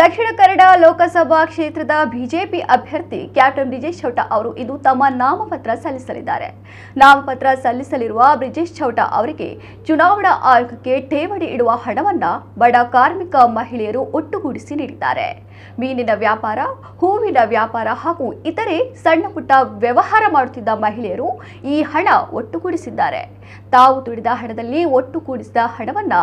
ದಕ್ಷಿಣ ಕನ್ನಡ ಲೋಕಸಭಾ ಕ್ಷೇತ್ರದ ಬಿಜೆಪಿ ಅಭ್ಯರ್ಥಿ ಕ್ಯಾಪ್ಟನ್ ಬ್ರಿಜೇಶ್ ಚೌಟ ಅವರು ಇದು ತಮ್ಮ ನಾಮಪತ್ರ ಸಲ್ಲಿಸಲಿದ್ದಾರೆ. ನಾಮಪತ್ರ ಸಲ್ಲಿಸಲಿರುವ ಬ್ರಿಜೇಶ್ ಚೌಟ ಅವರಿಗೆ ಚುನಾವಣಾ ಆಯೋಗಕ್ಕೆ ಠೇವಣಿ ಇಡುವ ಹಣವನ್ನು ಬಡ ಕಾರ್ಮಿಕ ಮಹಿಳೆಯರು ಒಟ್ಟುಗೂಡಿಸಿ ನೀಡಿದ್ದಾರೆ. ಮೀನಿನ ವ್ಯಾಪಾರ, ಹೂವಿನ ವ್ಯಾಪಾರ ಹಾಗೂ ಇತರೆ ಸಣ್ಣ ಪುಟ್ಟ ವ್ಯವಹಾರ ಮಾಡುತ್ತಿದ್ದ ಮಹಿಳೆಯರು ಈ ಹಣ ಒಟ್ಟುಗೂಡಿಸಿದ್ದಾರೆ. ತಾವು ದುಡಿದ ಹಣದಲ್ಲಿ ಒಟ್ಟುಗೂಡಿಸಿದ ಹಣವನ್ನ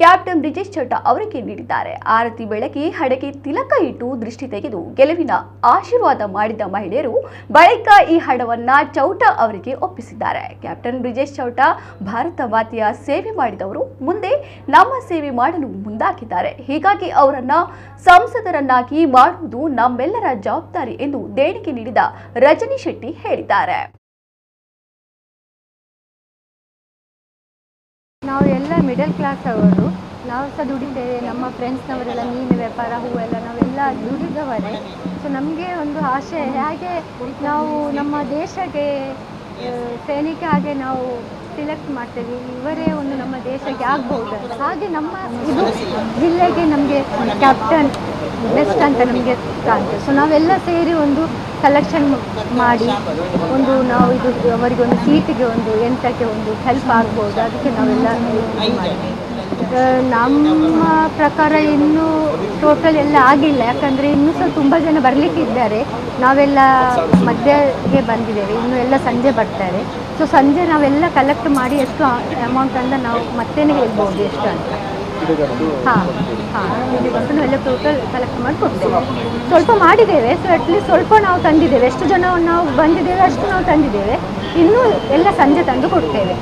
ಕ್ಯಾಪ್ಟನ್ ಬ್ರಿಜೇಶ್ ಚೌಟ ಅವರಿಗೆ ನೀಡಿದ್ದಾರೆ. ಆರತಿ ಬೆಳಗ್ಗೆ ಹಣೆಗೆ ತಿಲಕ ಇಟ್ಟು ದೃಷ್ಟಿ ತೆಗೆದು ಗೆಲುವಿನ ಆಶೀರ್ವಾದ ಮಾಡಿದ ಮಹಿಳೆಯರು ಬಳಿಕ ಈ ಹಣವನ್ನ ಚೌಟ ಅವರಿಗೆ ಒಪ್ಪಿಸಿದ್ದಾರೆ. ಕ್ಯಾಪ್ಟನ್ ಬ್ರಿಜೇಶ್ ಚೌಟ ಭಾರತ ಮಾತೆಯ ಸೇವೆ ಮಾಡಿದವರು ಮುಂದೆ ನಮ್ಮ ಸೇವೆ ಮಾಡಲು ಮುಂದಾಗಿದ್ದಾರೆ. ಹೀಗಾಗಿ ಅವರನ್ನ ಸಂಸದರನ್ನಾಗಿ ಮಾಡುವುದು ನಮ್ಮೆಲ್ಲರ ಜವಾಬ್ದಾರಿ ಎಂದು ದೇಣಿಗೆ ನೀಡಿದ ರಜನಿ ಶೆಟ್ಟಿ ಹೇಳಿದ್ದಾರೆ. ನಾವು ಎಲ್ಲ ಮಿಡಲ್ ಕ್ಲಾಸ್ ಅವರು ನಾವು ಸಹ ದುಡಿತೇವೆ, ನಮ್ಮ ಫ್ರೆಂಡ್ಸ್ನವರೆಲ್ಲ ಮೀನು, ವ್ಯಾಪಾರ, ಹೂವೆಲ್ಲ ನಾವೆಲ್ಲ ದುಡಿದವರೇ. ಸೊ ನಮಗೆ ಒಂದು ಆಶೆ ಹೇಗೆ ನಾವು ನಮ್ಮ ದೇಶಕ್ಕೆ ಸೈನಿಕ ಹಾಗೆ ನಾವು ಸಿಲೆಕ್ಟ್ ಮಾಡ್ತೇವೆ. ಇವರೇ ಒಂದು ನಮ್ಮ ದೇಶಕ್ಕೆ ಆಗ್ಬೋದು. ಹಾಗೆ ನಮ್ಮ ಇದು ಜಿಲ್ಲೆಗೆ ನಮಗೆ ಕ್ಯಾಪ್ಟನ್ ಬೆಸ್ಟ್ ಅಂತ ನಮಗೆ ಕಾಣ್ತದೆ. ಸೊ ನಾವೆಲ್ಲ ಸೇರಿ ಒಂದು ಕಲೆಕ್ಷನ್ ಮಾಡಿ, ಒಂದು ನಾವು ಇದು, ಅವರಿಗೆ ಒಂದು ಸೀಟಿಗೆ ಒಂದು ಎಂಟಕ್ಕೆ ಒಂದು ಹೆಲ್ಪ್ ಆಗ್ಬೋದು. ಅದಕ್ಕೆ ನಾವೆಲ್ಲ ನಮ್ಮ ಪ್ರಕಾರ ಇನ್ನೂ ಟೋಟಲ್ ಎಲ್ಲ ಆಗಿಲ್ಲ. ಯಾಕಂದರೆ ಇನ್ನೂ ಸಹ ತುಂಬ ಜನ ಬರಲಿಕ್ಕೆ ಇದ್ದಾರೆ. ನಾವೆಲ್ಲ ಮಧ್ಯಕ್ಕೆ ಬಂದಿದ್ದೇವೆ. ಇನ್ನು ಎಲ್ಲ ಸಂಜೆ ಬರ್ತಾರೆ. ಸೊ ಸಂಜೆ ನಾವೆಲ್ಲ ಕಲೆಕ್ಟ್ ಮಾಡಿ ಎಷ್ಟು ಅಮೌಂಟ್ ಅಂತ ನಾವು ಮತ್ತೇನೆ ಹೇಳ್ಬೋದು ಎಷ್ಟು ಅಂತ. ಹಾಂ ಹಾಂ. ಎಲ್ಲ ಟೋಟಲ್ ಕಲೆಕ್ಟ್ ಮಾಡಿ ಕೊಡ್ತೇವೆ. ಸ್ವಲ್ಪ ಮಾಡಿದ್ದೇವೆ. ಸೊ ಅಟ್ಲೀಸ್ಟ್ ಸ್ವಲ್ಪ ನಾವು ತಂದಿದ್ದೇವೆ. ಎಷ್ಟು ಜನ ನಾವು ಬಂದಿದ್ದೇವೆ ಅಷ್ಟು ನಾವು ತಂದಿದ್ದೇವೆ. ಇನ್ನೂ ಎಲ್ಲ ಸಂಜೆ ತಂದು ಕೊಡ್ತೇವೆ.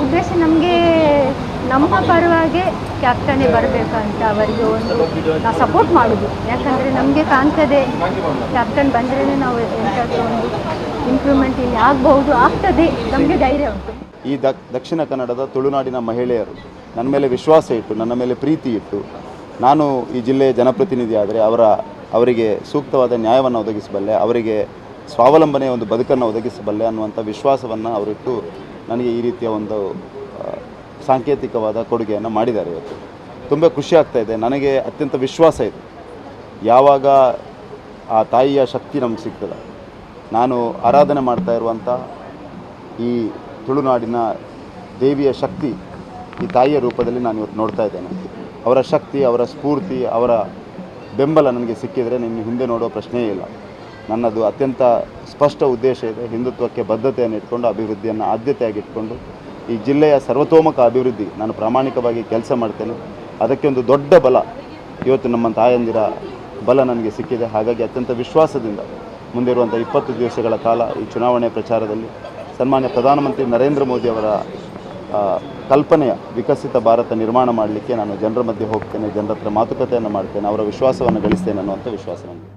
ಉದ್ದೇಶ ನಮಗೆ, ನಮ್ಮ ಪರವಾಗಿ ಕ್ಯಾಪ್ಟನೇ ಬರಬೇಕಂತ ಅವರಿಗೆ ಒಂದು ನಾವು ಸಪೋರ್ಟ್ ಮಾಡೋದು. ಯಾಕಂದರೆ ನಮಗೆ ಕಾಣ್ತದೆ, ಕ್ಯಾಪ್ಟನ್ ಬಂದ್ರೇ ನಾವು ಎಂಥದ್ದು ಒಂದು ಇಂಪ್ರೂವ್ಮೆಂಟ್ ಇಲ್ಲಿ ಆಗ್ಬಹುದು, ಆಗ್ತದೆ. ನಮಗೆ ಧೈರ್ಯ ಉಂಟು. ಈ ದ ದಕ್ಷಿಣ ಕನ್ನಡದ ತುಳುನಾಡಿನ ಮಹಿಳೆಯರು ನನ್ನ ಮೇಲೆ ವಿಶ್ವಾಸ ಇಟ್ಟು, ನನ್ನ ಮೇಲೆ ಪ್ರೀತಿ ಇಟ್ಟು, ನಾನು ಈ ಜಿಲ್ಲೆಯ ಜನಪ್ರತಿನಿಧಿ ಆದರೆ ಅವರ, ಅವರಿಗೆ ಸೂಕ್ತವಾದ ನ್ಯಾಯವನ್ನು ಒದಗಿಸಬಲ್ಲೆ, ಅವರಿಗೆ ಸ್ವಾವಲಂಬನೆಯ ಒಂದು ಬದುಕನ್ನು ಒದಗಿಸಬಲ್ಲೆ ಅನ್ನುವಂಥ ವಿಶ್ವಾಸವನ್ನು ಅವರಿಟ್ಟು ನನಗೆ ಈ ರೀತಿಯ ಒಂದು ಸಾಂಕೇತಿಕವಾದ ಕೊಡುಗೆಯನ್ನು ಮಾಡಿದ್ದಾರೆ ಇವತ್ತು. ತುಂಬ ಖುಷಿ ಆಗ್ತಾ ಇದೆ. ನನಗೆ ಅತ್ಯಂತ ವಿಶ್ವಾಸ ಇದೆ. ಯಾವಾಗ ಆ ತಾಯಿಯ ಶಕ್ತಿ ನಮಗೆ ಸಿಗ್ತದೆ? ನಾನು ಆರಾಧನೆ ಮಾಡ್ತಾ ಇರುವಂಥ ಈ ತುಳುನಾಡಿನ ದೇವಿಯ ಶಕ್ತಿ ಈ ತಾಯಿಯ ರೂಪದಲ್ಲಿ ನಾನು ಇವತ್ತು ನೋಡ್ತಾ ಇದ್ದೇನೆ. ಅವರ ಶಕ್ತಿ, ಅವರ ಸ್ಫೂರ್ತಿ, ಅವರ ಬೆಂಬಲ ನನಗೆ ಸಿಕ್ಕಿದರೆ ನಿನ್ನ ಹಿಂದೆ ನೋಡೋ ಪ್ರಶ್ನೆಯೇ ಇಲ್ಲ. ನನ್ನದು ಅತ್ಯಂತ ಸ್ಪಷ್ಟ ಉದ್ದೇಶ ಇದೆ. ಹಿಂದುತ್ವಕ್ಕೆ ಬದ್ಧತೆಯನ್ನು ಇಟ್ಕೊಂಡು, ಅಭಿವೃದ್ಧಿಯನ್ನು ಆದ್ಯತೆಯಾಗಿ ಇಟ್ಕೊಂಡು, ಈ ಜಿಲ್ಲೆಯ ಸರ್ವತೋಮುಖ ಅಭಿವೃದ್ಧಿ ನಾನು ಪ್ರಾಮಾಣಿಕವಾಗಿ ಕೆಲಸ ಮಾಡ್ತೇನೆ. ಅದಕ್ಕೆ ಒಂದು ದೊಡ್ಡ ಬಲ ಇವತ್ತು ನಮ್ಮ ತಾಯಂದಿರ ಬಲ ನನಗೆ ಸಿಕ್ಕಿದೆ. ಹಾಗಾಗಿ ಅತ್ಯಂತ ವಿಶ್ವಾಸದಿಂದ ಮುಂದಿರುವಂಥ ಇಪ್ಪತ್ತು ದಿವಸಗಳ ಕಾಲ ಈ ಚುನಾವಣೆ ಪ್ರಚಾರದಲ್ಲಿ ಸನ್ಮಾನ್ಯ ಪ್ರಧಾನಮಂತ್ರಿ ನರೇಂದ್ರ ಮೋದಿ ಅವರ ಕಲ್ಪನೆಯ ವಿಕಸಿತ ಭಾರತ ನಿರ್ಮಾಣ ಮಾಡಲಿಕ್ಕೆ ನಾನು ಜನರ ಮಧ್ಯೆ ಹೋಗ್ತೇನೆ, ಜನರ ಹತ್ರ ಮಾತುಕತೆಯನ್ನು ಮಾಡ್ತೇನೆ, ಅವರ ವಿಶ್ವಾಸವನ್ನು ಗಳಿಸ್ತೇನೆ ಅನ್ನುವಂಥ ವಿಶ್ವಾಸ ನನಗೆ